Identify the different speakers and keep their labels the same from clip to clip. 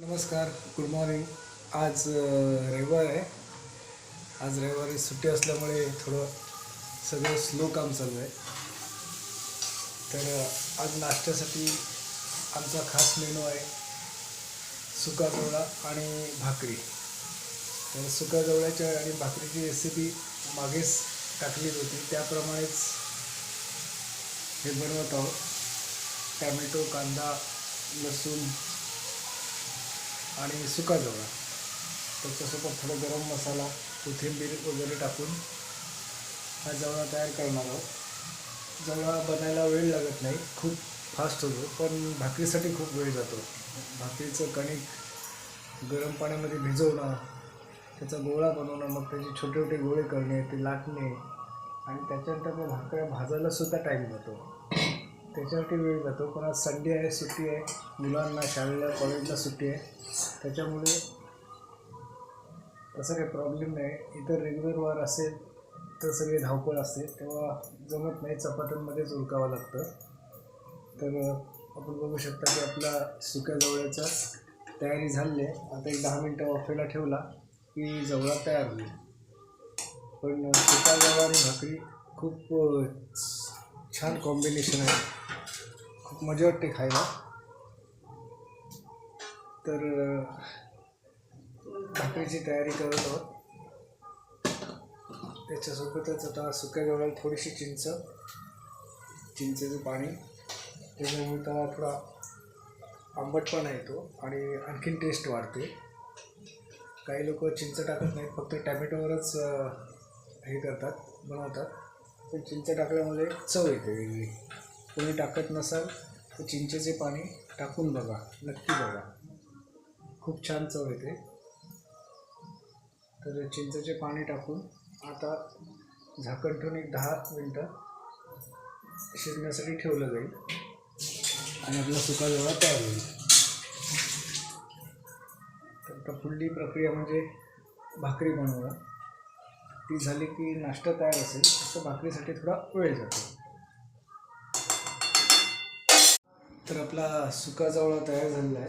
Speaker 1: नमस्कार good morning आज रविवार आहे. आज रविवारी सुट्टी असल्यामुळे थोडं सगळं स्लो काम चालू आहे. तर आज नाश्त्यासाठी आमचा खास मेनू आहे सुका जवळा आणि भाकरी. तर सुका जवळ्याच्या आणि भाकरीची रेसिपी मागेच टाकली होती. त्याप्रमाणेच हे बनवत आहोत. टॅमॅटो कांदा लसूण आणि सुका जवळा त्याच्यासोबत थोडं गरम मसाला कोथिंबीर वगैरे टाकून हा जवळा तयार करणार आहोत. जवळा बनायला वेळ लागत नाही खूप फास्ट होतो पण भाकरीसाठी खूप वेळ जातो. भाकरीचं कणिक गरम पाण्यामध्ये भिजवणं त्याचा गोळा बनवणं मग त्याचे छोटे छोटे गोळे करणे ते लाटणे आणि त्याच्यानंतर मग भाकऱ्या भाजायला सुद्धा टाईम जातो. त्याच्यासाठी वेळ जातो. पण आज संडे आहे सुट्टी आहे. मुलांना शाळेला कॉलेजला सुट्टी आहे. त्याच्यामुळे तसं काही प्रॉब्लेम नाही. इतर रेग्युलर वार असेल तर सगळे धावपळ असते. तेव्हा जमत नाही चपात्यांमध्येच उरकावं लागतं. तर आपण बघू शकता की आपला सुक्या जवळ्याचा तयारी झाली आहे. आता एक दहा मिनटं वाफेला ठेवला की जवळा तयार होईल. पण सुका जवळ आणि भाकरी खूप छान कॉम्बिनेशन आहे. खूप मजा वाटते खायला. तर भाकरीची तयारी करत आहोत. त्याच्यासोबतच आता सुक्या जवळ थोडीशी चिंच चिंचेचं पाणी. त्याच्यामुळे त्याला थोडा आंबटपणा येतो आणि आणखीन टेस्ट वाढते. काही लोक चिंच टाकत नाहीत फक्त टॅमॅटोवरच हे करतात बनवतात. पण चिंच टाकल्यामुळे चव येते वेगळी. कोणी टाकत नसाल तर चिंचेचे पाणी टाकून बघा नक्की बघा. खूप छान चव येते. तर चिंचेचे पाणी टाकून आता झाकण ठेवून एक दहा मिनटं शिजण्यासाठी ठेवलं जाईल आणि आपला सुका जवळ तयार होईल. तर आता पुढली प्रक्रिया म्हणजे भाकरी बनवणं. ती झाली की नाश्ता तयार असेल तर भाकरीसाठी थोडा वेळ जातो. तर आपला सुका जवळा तयार झालेला आहे.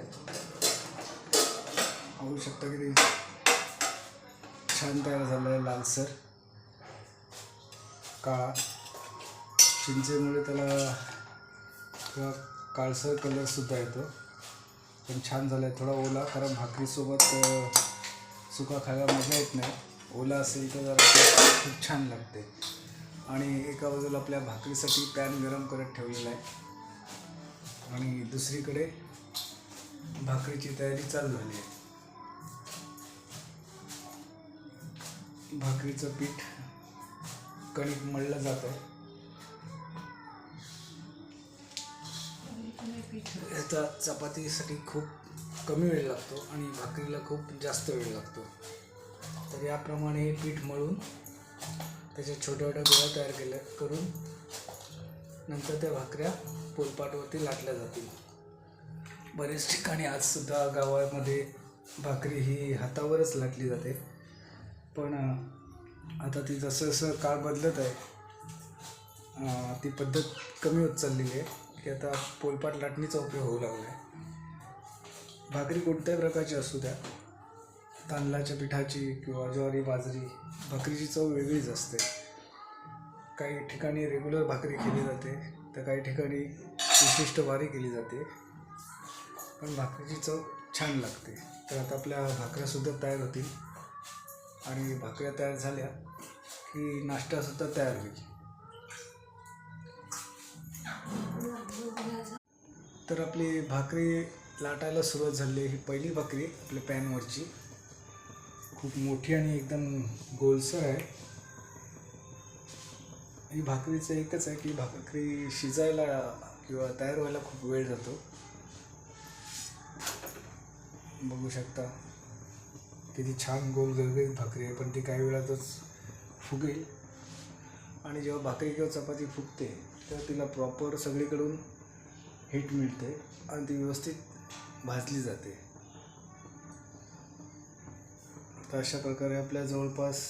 Speaker 1: पाहू शकता की ते छान तयार झाला आहे लालसर. काळा. चिंचेमुळे त्याला थोडा काळसर कलरसुद्धा येतो. पण छान झालं आहे थोडा ओला कारण भाकरीसोबत सुका खायला मजा येत नाही. ओला असेल तर जरा खूप छान लागते. आणि एका बाजूला आपल्या भाकरीसाठी पॅन गरम करत ठेवलेला आहे. आणि दुसरीकडे भाकरीची तयारी चालू झाली आहे. भाकरीचं पीठ कणिक मळलं जात आहे. याचा चपातीसाठी खूप कमी वेळ लागतो आणि भाकरीला खूप जास्त वेळ लागतो. तर याप्रमाणे हे पीठ मळून त्याच्या छोट्या छोट्या गोळ्या तयार केल्या करून नंतर त्या भाकऱ्या पोलपाटवरती लाटल्या जातील. बरेच ठिकाणी आजसुद्धा गावामध्ये भाकरी ही हातावरच लाटली जाते. पण आता ती जसं जसं काळ बदलत आहे ती पद्धत कमी होत चाललेली आहे की आता पोलपाट लाटणीचा उपयोग होऊ लागला आहे. भाकरी कोणत्याही प्रकारची असू द्या तांदळाच्या पिठाची किंवा ज्वारी बाजरी भाकरीची चव वेगळीच असते. काही ठिकाणी रेग्युलर भाकरी केली जाते तर काही ठिकाणी विशिष्ट वारी केली जाते पण भाकरीची चव छान लागते. तर आता आपल्या भाकऱ्यासुद्धा तयार होतील. आणि भाकऱ्या तयार झाल्या की नाश्तासुद्धा तयार होईल. तर आपली भाकरी लाटायला सुरुवात झाली. ही पहिली भाकरी आपल्या पॅनवरची. खूप मोठी आणि एकदम गोलसर आहे. ही भाकरीचं एकच आहे की भाकरी शिजायला किंवा तयार व्हायला खूप वेळ जातो. बघू शकता किती छान गोल गरगरीत भाकरी आहे पण ती काही वेळातच फुगेल. आणि जेव्हा भाकरी किंवा चपाती फुगते तेव्हा तिला प्रॉपर सगळीकडून हीट मिळते आणि ती व्यवस्थित भाजली जाते. तर अशा प्रकारे आपल्या जवळपास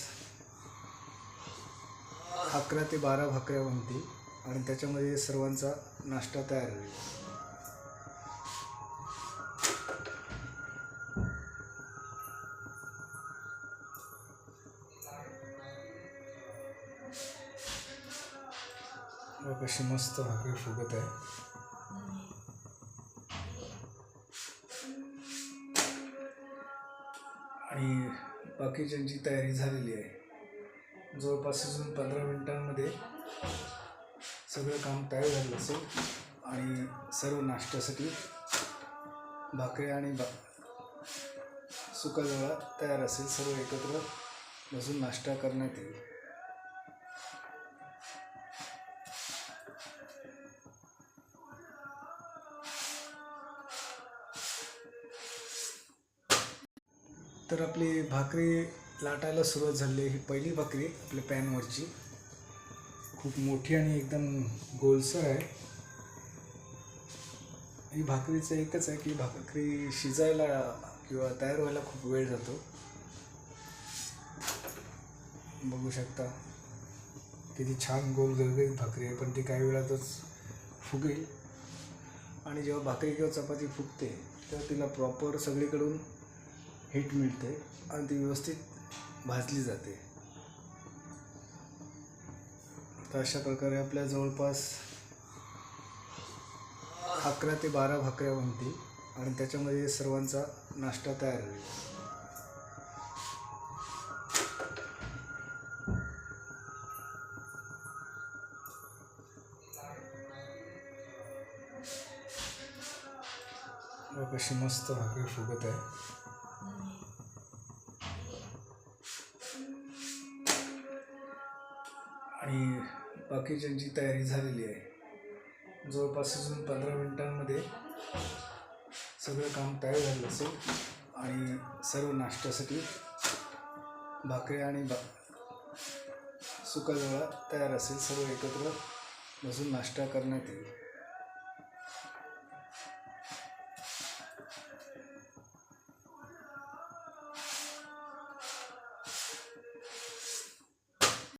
Speaker 1: अकरा ते बारा भाकऱ्या बनतील आणि त्याच्यामध्ये सर्वांचा नाश्ता तयार होईल. कशी मस्त भाकरी फुगत आहे. आणि बाकीच्यांची तयारी झालेली आहे. जवळपास अजून पंधरा मिनटांमध्ये सगळं काम तयार झालं असेल आणि सर्व नाश्त्यासाठी भाकरी आणि भा सुका जवळा तयार असेल सर्व एकत्र बसून नाश्ता करण्यात येईल. तर आपली भाकरी लाटायला सुरुवात झाली ही पहिली भाकरी आपल्या पॅनवरची. खूप मोठी आणि एकदम गोलसर आहे. ही भाकरीचं एकच आहे की भाकरी शिजायला किंवा तयार व्हायला खूप वेळ जातो. बघू शकता किती छान गोल गरगरीत भाकरी आहे पण ती काही वेळातच फुगेल. आणि जेव्हा भाकरी किंवा चपाती फुगते तेव्हा तिला प्रॉपर सगळीकडून हीट मिळते. आणि ती व्यवस्थित भाजली जाते. तर अशा प्रकारे आपल्या जवळपास अकरा ते बारा भाकऱ्या बनतील आणि त्याच्यामध्ये सर्वांचा नाश्ता तयार होईल. कशी मस्त भाकरी फुगत आहे. बाकीच्यांची तयारी झालेली आहे. जवळपास अजून पंधरा मिनिटांमध्ये सगळं काम तयार झालं असेल आणि सर्व नाश्त्यासाठी भाकरी आणि बा सुकाजवळा तयार असेल. सर्व एकत्र बसून नाश्ता करण्यात येईल.